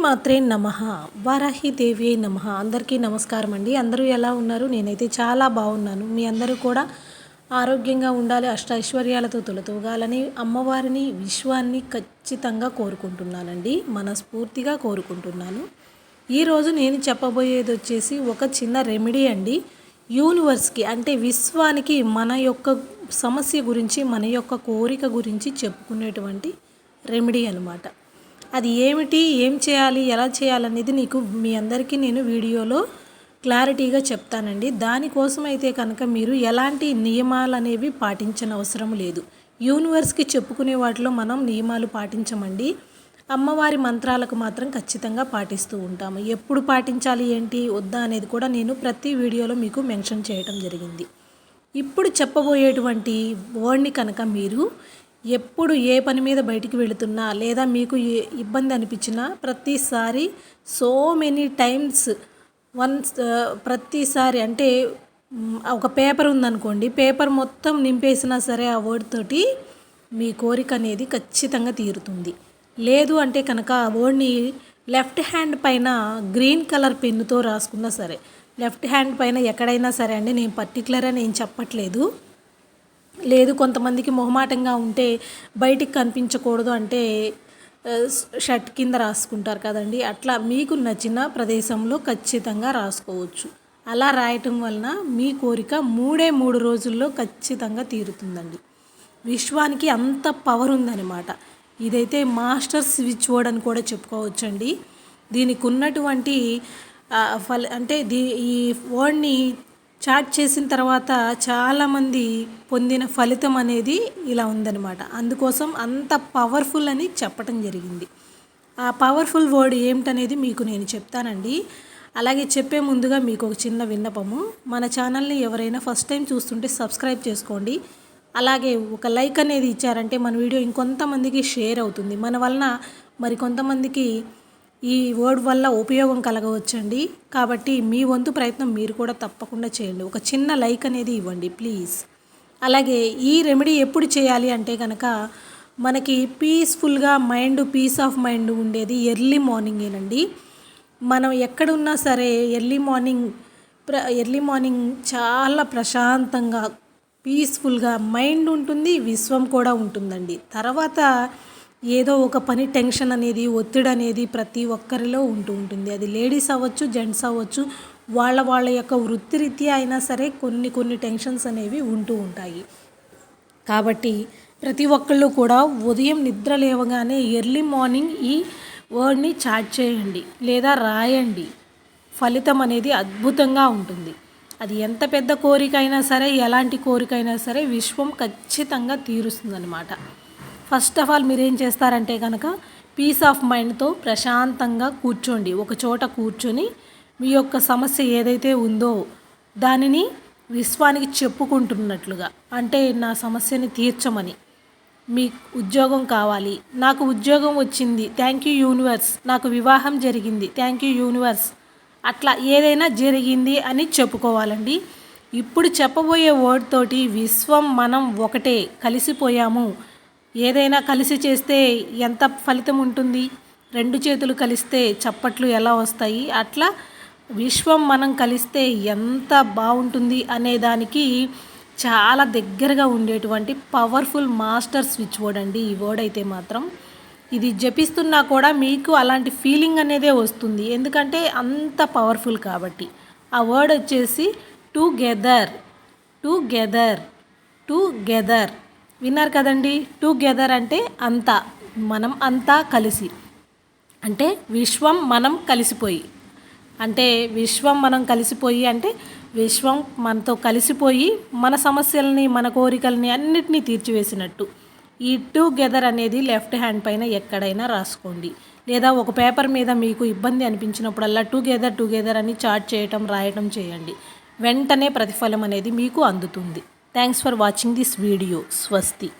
మాత్రే నమ. దేవి నమ. అందరికీ నమస్కారం అండి. అందరూ ఎలా ఉన్నారు? నేనైతే చాలా బాగున్నాను. మీ అందరూ కూడా ఆరోగ్యంగా ఉండాలి అష్ట ఐశ్వర్యాలతో తొలతూగాలని అమ్మవారిని విశ్వాన్ని ఖచ్చితంగా కోరుకుంటున్నానండి. మనస్ఫూర్తిగా కోరుకుంటున్నాను. ఈరోజు నేను చెప్పబోయేది వచ్చేసి ఒక చిన్న రెమెడీ అండి. యూనివర్స్కి అంటే విశ్వానికి మన యొక్క సమస్య గురించి మన యొక్క కోరిక గురించి చెప్పుకునేటువంటి రెమెడీ అనమాట అది ఏమిటి ఏం చేయాలి ఎలా చేయాలనేది నీకు మీ అందరికీ నేను వీడియోలో క్లారిటీగా చెప్తానండి. దానికోసం అయితే కనుక మీరు ఎలాంటి నియమాలు అనేవి పాటించిన అవసరం లేదు. యూనివర్స్కి చెప్పుకునే వాటిలో మనం నియమాలు పాటించమండి. అమ్మవారి మంత్రాలకు మాత్రం ఖచ్చితంగా పాటిస్తూ ఉంటాము. ఎప్పుడు పాటించాలి ఏంటి వద్దా అనేది కూడా నేను ప్రతి వీడియోలో మీకు మెన్షన్ చేయడం జరిగింది. ఇప్పుడు చెప్పబోయేటువంటి వర్డ్ని కనుక మీరు ఎప్పుడు ఏ పని మీద బయటికి వెళుతున్నా లేదా మీకు ఏ ఇబ్బంది అనిపించినా ప్రతిసారి సో మెనీ టైమ్స్ వన్స్ ప్రతిసారి అంటే ఒక పేపర్ ఉందనుకోండి పేపర్ మొత్తం నింపేసినా సరే ఆ వర్డ్ తోటి మీ కోరిక అనేది ఖచ్చితంగా తీరుతుంది. లేదు అంటే కనుక ఆ వర్డ్ని లెఫ్ట్ హ్యాండ్ పైన గ్రీన్ కలర్ పెన్నుతో రాసుకున్నా సరే లెఫ్ట్ హ్యాండ్ పైన ఎక్కడైనా సరే అండి నేను పర్టికులర్ అని ఏం చెప్పట్లేదు. లేదు కొంతమందికి మొహమాటంగా ఉంటే బయటికి కనిపించకూడదు అంటే షర్ట్ కింద రాసుకుంటారు కదండి. అట్లా మీకు నచ్చిన ప్రదేశంలో ఖచ్చితంగా రాసుకోవచ్చు. అలా రాయటం వలన మీ కోరిక మూడే మూడు రోజుల్లో ఖచ్చితంగా తీరుతుందండి. విశ్వానికి అంత పవర్ ఉందన్నమాట. ఇదైతే మాస్టర్ స్విచ్ బోర్డ్ అని కూడా చెప్పుకోవచ్చండి. దీనికి ఉన్నటువంటి ఫల అంటే దీ ఈ వర్డ్ని చాట్ చేసిన తర్వాత చాలామంది పొందిన ఫలితం అనేది ఇలా ఉందన్నమాట. అందుకోసం అంత పవర్ఫుల్ అని చెప్పటం జరిగింది. ఆ పవర్ఫుల్ వర్డ్ ఏమిటనేది మీకు నేను చెప్తానండి. అలాగే చెప్పే ముందుగా మీకు ఒక చిన్న విన్నపము. మన ఛానల్ని ఎవరైనా ఫస్ట్ టైం చూస్తుంటే సబ్స్క్రైబ్ చేసుకోండి. అలాగే ఒక లైక్ అనేది ఇచ్చారంటే మన వీడియో ఇంకొంతమందికి షేర్ అవుతుంది. మన వలన మరి కొంతమందికి ఈ వర్డ్ వల్ల ఉపయోగం కలగవచ్చండి. కాబట్టి మీ వంతు ప్రయత్నం మీరు కూడా తప్పకుండా చేయండి. ఒక చిన్న లైక్ అనేది ఇవ్వండి ప్లీజ్. అలాగే ఈ రెమెడీ ఎప్పుడు చేయాలి అంటే కనుక మనకి పీస్ఫుల్గా మైండ్ పీస్ ఆఫ్ మైండ్ ఉండేది ఎర్లీ మార్నింగేనండి. మనం ఎక్కడున్నా సరే ఎర్లీ మార్నింగ్ ప్ర ఎర్లీ మార్నింగ్ చాలా ప్రశాంతంగా పీస్ఫుల్గా మైండ్ ఉంటుంది విశ్వం కూడా ఉంటుందండి. తర్వాత ఏదో ఒక పని టెన్షన్ అనేది ఒత్తిడి అనేది ప్రతి ఒక్కరిలో ఉంటూ ఉంటుంది. అది లేడీస్ అవ్వచ్చు జెంట్స్ అవ్వచ్చు వాళ్ళ వాళ్ళ యొక్క వృత్తిరీత్యా అయినా సరే కొన్ని కొన్ని టెన్షన్స్ అనేవి ఉంటూ ఉంటాయి. కాబట్టి ప్రతి ఒక్కళ్ళు కూడా ఉదయం నిద్ర లేవగానే ఎర్లీ మార్నింగ్ ఈ వర్డ్ని చాట్ చేయండి లేదా రాయండి. ఫలితం అనేది అద్భుతంగా ఉంటుంది. అది ఎంత పెద్ద కోరిక అయినా సరే ఎలాంటి కోరిక అయినా సరే విశ్వం ఖచ్చితంగా తీరుస్తుందన్నమాట. ఫస్ట్ ఆఫ్ ఆల్ మీరు ఏం చేస్తారంటే కనుక పీస్ ఆఫ్ మైండ్తో ప్రశాంతంగా కూర్చోండి. ఒక చోట కూర్చొని మీ యొక్క సమస్య ఏదైతే ఉందో దానిని విశ్వానికి చెప్పుకుంటున్నట్లుగా అంటే నా సమస్యని తీర్చమని. మీ ఉద్యోగం కావాలి. నాకు ఉద్యోగం వచ్చింది. Thank you universe. నాకు వివాహం జరిగింది. Thank you universe. అట్లా ఏదైనా జరిగింది అని చెప్పుకోవాలండి. ఇప్పుడు చెప్పబోయే వర్డ్ తోటి విశ్వం మనం ఒకటే కలిసిపోయాము. ఏదైనా కలిసి చేస్తే ఎంత ఫలితం ఉంటుంది? రెండు చేతులు కలిస్తే చప్పట్లు ఎలా వస్తాయి? అట్లా విశ్వం మనం కలిస్తే ఎంత బాగుంటుంది అనే దానికి చాలా దగ్గరగా ఉండేటువంటి పవర్ఫుల్ మాస్టర్ స్విచ్ బోర్డ్ అండి ఈ వర్డ్ అయితే మాత్రం. ఇది జపిస్తున్నా కూడా మీకు అలాంటి ఫీలింగ్ అనేదే వస్తుంది. ఎందుకంటే అంత పవర్ఫుల్ కాబట్టి. ఆ వర్డ్ వచ్చేసి టుగెదర్ టుగెదర్ టుగెదర్. విన్నారు కదండి టుగెదర్ అంటే అంతా మనం అంతా కలిసి. అంటే విశ్వం మనం కలిసిపోయి. అంటే విశ్వం మనం కలిసిపోయి అంటే విశ్వం మనతో కలిసిపోయి మన సమస్యలని మన కోరికల్ని అన్నిటినీ తీర్చివేసినట్టు. ఈ టుగెదర్ అనేది లెఫ్ట్ హ్యాండ్ పైన ఎక్కడైనా రాసుకోండి. లేదా ఒక పేపర్ మీద మీకు ఇబ్బంది అనిపించినప్పుడల్లా టుగెదర్ టుగెదర్ అని చాట్ చేయటం రాయటం చేయండి. వెంటనే ప్రతిఫలం అనేది మీకు అందుతుంది. Thanks for watching this video. Swasti.